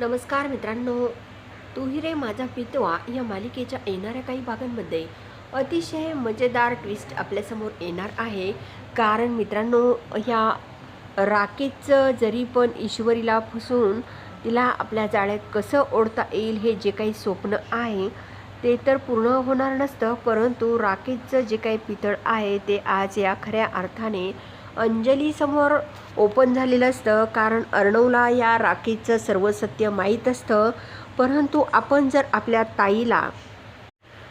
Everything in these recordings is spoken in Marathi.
नमस्कार मित्रांनो. तुही रे माझा पितवा या मालिकेच्या येणाऱ्या काही भागांमध्ये अतिशय मजेदार ट्विस्ट आपल्यासमोर येणार आहे. कारण मित्रांनो ह्या राकेशचं जरी पण ईश्वरीला फसवून तिला आपल्या जाळ्यात कसं ओढता येईल हे जे काही स्वप्न आहे ते तर पूर्ण होणार नसतं. परंतु राकेशचं जे काही पितळ आहे ते आज या खऱ्या अर्थाने अंजलीसमोर ओपन झालेलं असतं कारण अर्णवला या राखीचं सर्व सत्य माहीत असतं. परंतु आपण जर आपल्या ताईला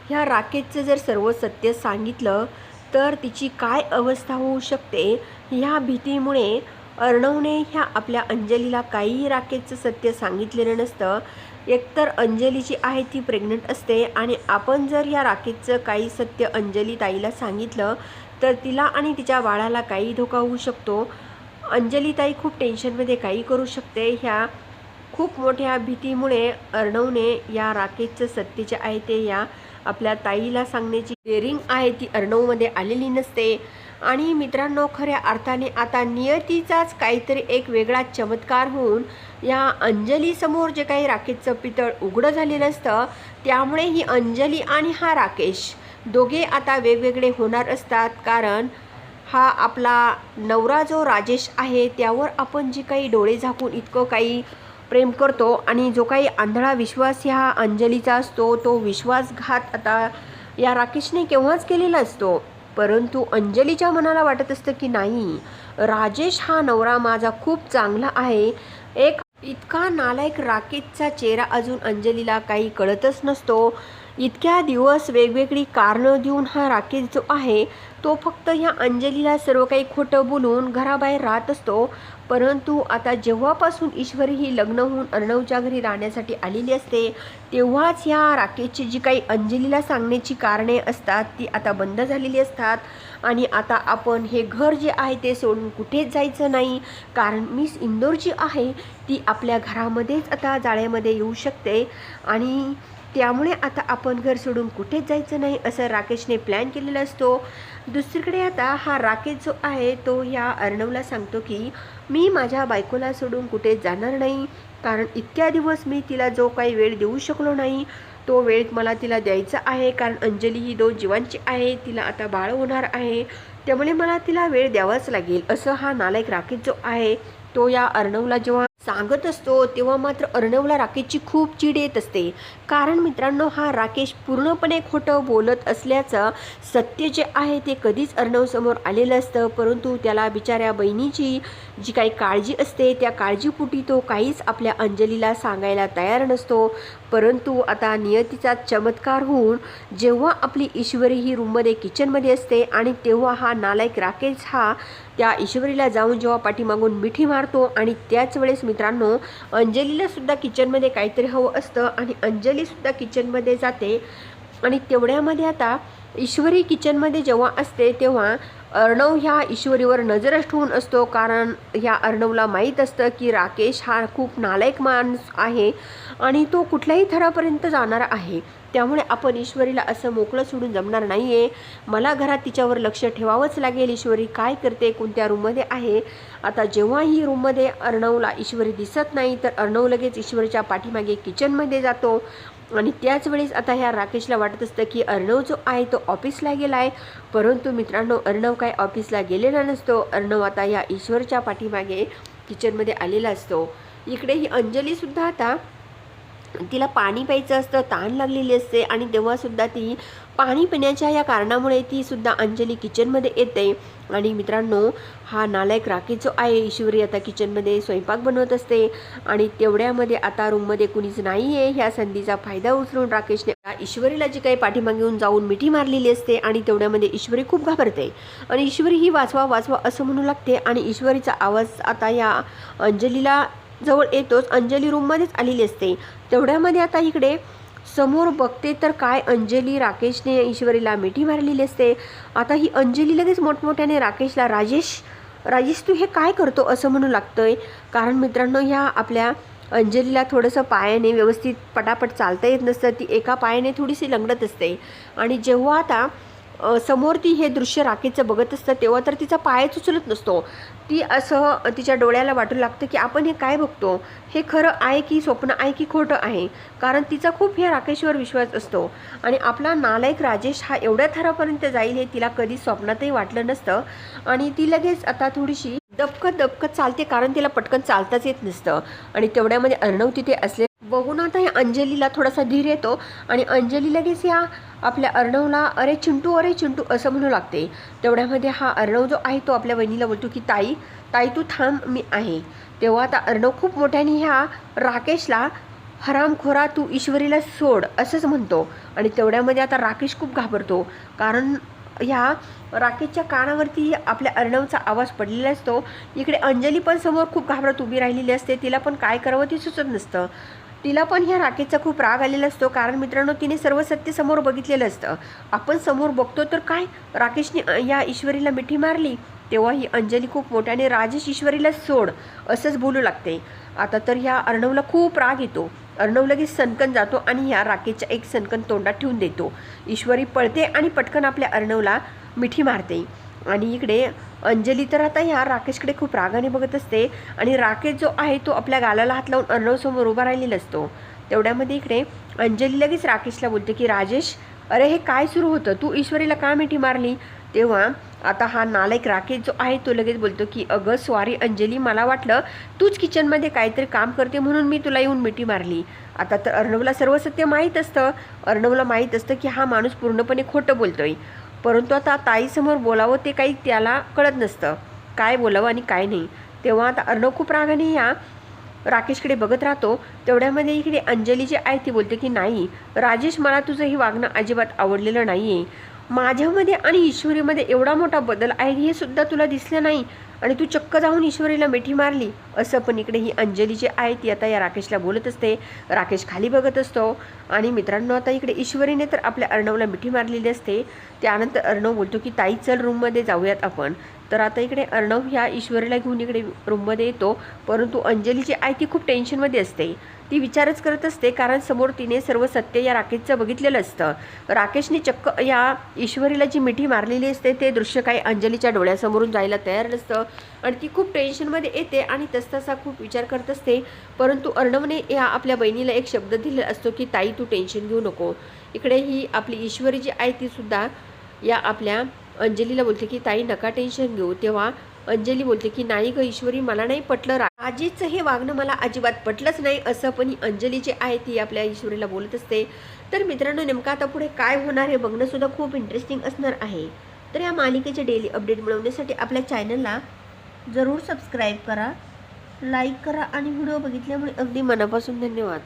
ह्या राकेशचं जर सर्व सत्य सांगितलं तर तिची काय अवस्था होऊ शकते? ह्या भीतीमुळे अर्णवने ह्या आपल्या अंजलीला काहीही राकेशचं सत्य सांगितलेलं नसतं. एकतर अंजली जी आहे ती प्रेग्नंट असते आणि आपण जर या राकेशचं काही सत्य अंजली ताईला सांगितलं तर तिला आणि तिच्या बाळाला काही धोका होऊ शकतो. अंजली ताई खूप टेन्शनमध्ये काही करू शकते. ह्या खूप मोठ्या भीतीमुळे अर्णवने या राकेशचं सत्य जे आहे ते या आपल्या ताईला सांगण्याची डेअरिंग आहे. ती अर्णवमध्ये आलेली नसते. आणि मित्रांनो खऱ्या अर्थाने आता नियतीचाच काहीतरी एक वेगळा चमत्कार होऊन या अंजलीसमोर जे काही राकेशचं पितळ उघडं झालेलं असतं त्यामुळे ही अंजली आणि हा राकेश दोघे आता वेगवेगळे होणार असतात कारण हा आपला नवरा जो राजेश आहे त्यावर आपण जे काही डोळे झाकून इतकं काही प्रेम करतो आणि जो काही आंधळा विश्वास ह्या अंजलीचा असतो तो विश्वासघात आता या राकेशने केव्हाच केलेला असतो. परंतु अंजलीच्या मनाला वाटत असतं की नाही राजेश हा नवरा माझा खूप चांगला आहे. एक इतका नालायक राकेशचा चेहरा अजून अंजलीला काही कळतच नसतो. इतक्या दिवस वेगवेगळी कारणं देऊन हा राकेश जो आहे तो फक्त ह्या अंजलीला सर्व काही खोटं बोलून घराबाहेर राहत असतो. परंतु आता जेव्हापासून ईश्वरी ही लग्न होऊन अर्णवच्या घरी राहण्यासाठी आलेली असते तेव्हाच ह्या राकेशची जी काही अंजलीला सांगण्याची कारणे असतात ती आता बंद झालेली असतात. आणि आता आपण हे घर जे आहे ते सोडून कुठेच जायचं नाही. कारण मिस इंदोर जी आहे ती आपल्या घरामध्येच आता जाळ्यामध्ये येऊ शकते. आणि त्यामुळे आता आपण घर सोडून कुठेच जायचं नाही असं राकेशने प्लॅन केलेला असतो. दुसरीकडे आता हा राकेश जो आहे तो ह्या अर्णवला सांगतो की मी माझ्या बायकोला सोडून कुठे जाणार नाही. कारण इतक्या दिवस मी तिला जो काही वेळ देऊ शकलो नाही तो वेळ मला तिला द्यायचा आहे. कारण अंजली ही दोन जीवांची आहे तिला आता बाळ होणार आहे. त्यामुळे मला तिला वेळ द्यावाच लागेल. असं हा नालायक राकेश जो आहे तो या अर्णवला जेव्हा सांगत असतो तेव्हा मात्र अर्णवला राकेशची खूप चीड येत असते. कारण मित्रांनो हा राकेश पूर्णपणे खोटं बोलत असल्याचं सत्य जे आहे ते कधीच अर्णवसमोर आलेलं असतं परंतु त्याला बिचाऱ्या बहिणीची जी काही काळजी असते त्या काळजीपुटी तो काहीच आपल्या अंजलीला सांगायला तयार नसतो. परंतु आता नियतीचा चमत्कार होऊन जेव्हा आपली ईश्वरी ही रूममध्ये किचनमध्ये असते आणि तेव्हा हा नालायक राकेश हा त्या ईश्वरीला जाऊन जेव्हा पाठीमागून मिठी मारतो आणि त्याच वेळेस मित्रांनो अंजलीला सुद्धा किचनमध्ये काहीतरी हवं असतं आणि अंजलीसुद्धा किचनमध्ये जाते. आणि तेवढ्यामध्ये आता ईश्वरी किचनमध्ये जेव्हा असते तेव्हा अर्णव ह्या ईश्वरीवर नजरच ठेवून असतो. कारण ह्या अर्णवला माहीत असतं की राकेश हा खूप नालायक माणूस आहे आणि तो कुठल्याही थरापर्यंत जाणार आहे. त्यामुळे आपण ईश्वरीला असं मोकळं सोडून जमणार नाही आहे मला घरात तिच्यावर लक्ष ठेवावंच लागेल. ईश्वरी काय करते? कोणत्या रूममध्ये आहे? आता जेव्हा ही रूममध्ये अर्णवला ईश्वरी दिसत नाही तर अर्णव लगेच ईश्वरीच्या पाठीमागे किचनमध्ये जातो. आणि त्याच वेळेस आता ह्या राकेशला वाटत असतं की अर्णव जो आहे तो ऑफिसला गेला आहे. परंतु मित्रांनो अर्णव काय ऑफिसला गेलेला नसतो. अर्णव आता या ईश्वरच्या पाठीमागे किचनमध्ये आलेला असतो. इकडे ही अंजलीसुद्धा आता तिला पाणी प्यायचं असतं ताण लागलेली असते आणि तेव्हासुद्धा ती पाणी पिण्याच्या या कारणामुळे ती सुद्धा अंजली किचनमध्ये येते. आणि मित्रांनो हा नालायक राकेश जो आहे. ईश्वरी आता किचनमध्ये स्वयंपाक बनवत असते. आणि तेवढ्यामध्ये आता रूममध्ये कुणीच नाही आहे ह्या संधीचा फायदा उचलून राकेशने ईश्वरीला जी काही पाठीमागे येऊन जाऊन मिठी मारलेली असते आणि तेवढ्यामध्ये ईश्वरी खूप घाबरते. आणि ईश्वरी ही वाचवा वाचवा असं म्हणू लागते आणि ईश्वरीचा आवाज आता या अंजलीला जवळ येतोच. अंजली रूममध्येच आलेली असते. तेवढ्यामध्ये आता इकडे समोर बघते तर काय अंजली राकेशने ईश्वरीला मिठी मारलेली असते. आता ही अंजली लगेच मोठमोठ्याने राकेशला राजेश राजेश तू हे काय करतो? असं म्हणू लागतंय. कारण मित्रांनो ह्या आपल्या अंजलीला थोडंसं पायाने व्यवस्थित पटापट चालता येत नसतं. ती एका पायाने थोडीशी लंगडत असते. आणि जेव्हा आता समोर ती हे दृश्य राकेचं बघत असतं तेव्हा तर तिचा पायच उचलत नसतो. ती असं तिच्या डोळ्याला वाटू लागतं की आपण हे काय बघतो? हे खरं आहे की स्वप्न आहे की खोटं आहे? कारण तिचा खूप ह्या राकेशवर विश्वास असतो. आणि आपला नालायक राजेश हा एवढ्या थरापर्यंत जाईल हे तिला कधी स्वप्नातही वाटलं नसतं. आणि ती लगेच आता थोडीशी दबकत दबकत चालते कारण तिला पटकन चालताच येत नसतं. आणि तेवढ्यामध्ये अर्णव तिथे असले बघून आता अंजलीला थोडासा धीर येतो. आणि अंजली लगेच या आपल्या अर्णवला अरे चिंटू अरे चिंटू असं म्हणू लागते. तेवढ्यामध्ये हा अर्णव जो आहे तो आपल्या वहिनीला बोलतो की ताई ताई तू थांब मी आहे. तेव्हा आता अर्णव खूप मोठ्याने ह्या राकेशला हरामखोरा तू ईश्वरीला सोड असंच म्हणतो. आणि तेवढ्यामध्ये आता राकेश खूप घाबरतो. कारण ह्या राकेशच्या कानावरती आपल्या अर्णवचा आवाज पडलेला असतो. इकडे अंजली पण समोर खूप घाबरत उभी राहिलेली असते. तिला पण काय करावं ते सुचत नसतं. तिला पण ह्या राकेशचा खूप राग आलेला असतो. कारण मित्रांनो तिने सर्व सत्य समोर बघितलेलं असतं. आपण समोर बघतो तर काय? राकेशने या ईश्वरीला मिठी मारली. तेव्हा ही अंजली खूप मोठ्याने राजेश ईश्वरीला सोड असंच बोलू लागते. आता तर ह्या अर्णवला खूप राग येतो. अर्णव लगेच सनकन जातो आणि ह्या राकेशच्या एक सनकन तोंडात ठेवून देतो. ईश्वरी पळते आणि पटकन आपल्या अर्णवला मिठी मारते. आणि इकडे अंजली तर आता ह्या राकेशकडे खूप रागाने बघत असते. आणि राकेश जो आहे तो आपल्या गालाला हात लावून अर्णवसमोर उभा राहिलेला असतो. तेवढ्यामध्ये इकडे अंजली लगेच राकेशला बोलते की राजेश अरे हे काय सुरू होतं? तू ईश्वरीला का मिठी मारली? तेव्हा आता हा नालायक राकेश जो आहे तो लगेच बोलतो की अगं सॉरी अंजली मला वाटलं तूच किचनमध्ये काहीतरी काम करते म्हणून मी तुला येऊन मिठी मारली. आता तर अर्णवला सर्व सत्य माहीत असतं. अर्णवला माहीत असतं की हा माणूस पूर्णपणे खोटं बोलतोय. परंतु आता ताईसमोर बोलावं ते काही त्याला कळत नसतं. काय बोलावं आणि काय नाही. तेव्हा आता अर्णव खूप रागाने या राकेशकडे बघत राहतो. तेवढ्यामध्ये इकडे अंजली जी आहे ती बोलते की नाही राजेश मला तुझं हे वागणं अजिबात आवडलेलं नाही आहे माझ्यामध्ये आणि ईश्वरीमध्ये एवढा मोठा बदल आहे हे सुद्धा तुला दिसलं नाही. आणि तू चक्क जाऊन ईश्वरीला मिठी मारली. असं पण इकडे ही अंजली जी आहे ती आता या राकेशला बोलत असते. राकेश खाली बघत असतो. आणि मित्रांनो आता इकडे ईश्वरीने तर आपल्या अर्णवला मिठी मारलेली असते. त्यानंतर अर्णव बोलतो की ताई चल रूममध्ये जाऊयात आपण. तर आता इकडे अर्णव ह्या ईश्वरीला घेऊन इकडे रूममध्ये येतो. परंतु अंजली जी आहे ती खूप टेन्शनमध्ये असते. ती विचारच करत असते कारण समोर तिने सर्व सत्य या राकेशचं बघितलेलं असतं. राकेशने चक्क या ईश्वरीला जी मिठी मारलेली असते ते दृश्य काही अंजलीच्या डोळ्यासमोरून जायला तयार नसतं. आणि ती खूप टेन्शनमध्ये येते आणि तसतसा खूप विचार करत असते. परंतु अर्णवने या आपल्या बहिणीला एक शब्द दिलेला असतो की ताई तू टेन्शन घेऊ नको. इकडे ही आपली ईश्वरी जी आहे तीसुद्धा या आपल्या अंजलीला बोलते की ताई नका टेन्शन घेऊ. तेव्हा अंजली बोलते की नाही ग ईश्वरी मला नाही पटलं आजीचं हे वागणं मला अजिबात पटलंच नाही असं पण ही अंजली जी आहे ती आपल्या ईश्वरीला बोलत असते. तर मित्रांनो नेमकं आता पुढे काय होणार हे बघणंसुद्धा खूप इंटरेस्टिंग असणार आहे. तर या मालिकेचे डेली अपडेट मिळवण्यासाठी आपल्या चॅनलला जरूर सबस्क्राईब करा लाईक करा आणि व्हिडिओ बघितल्यामुळे अगदी मनापासून धन्यवाद.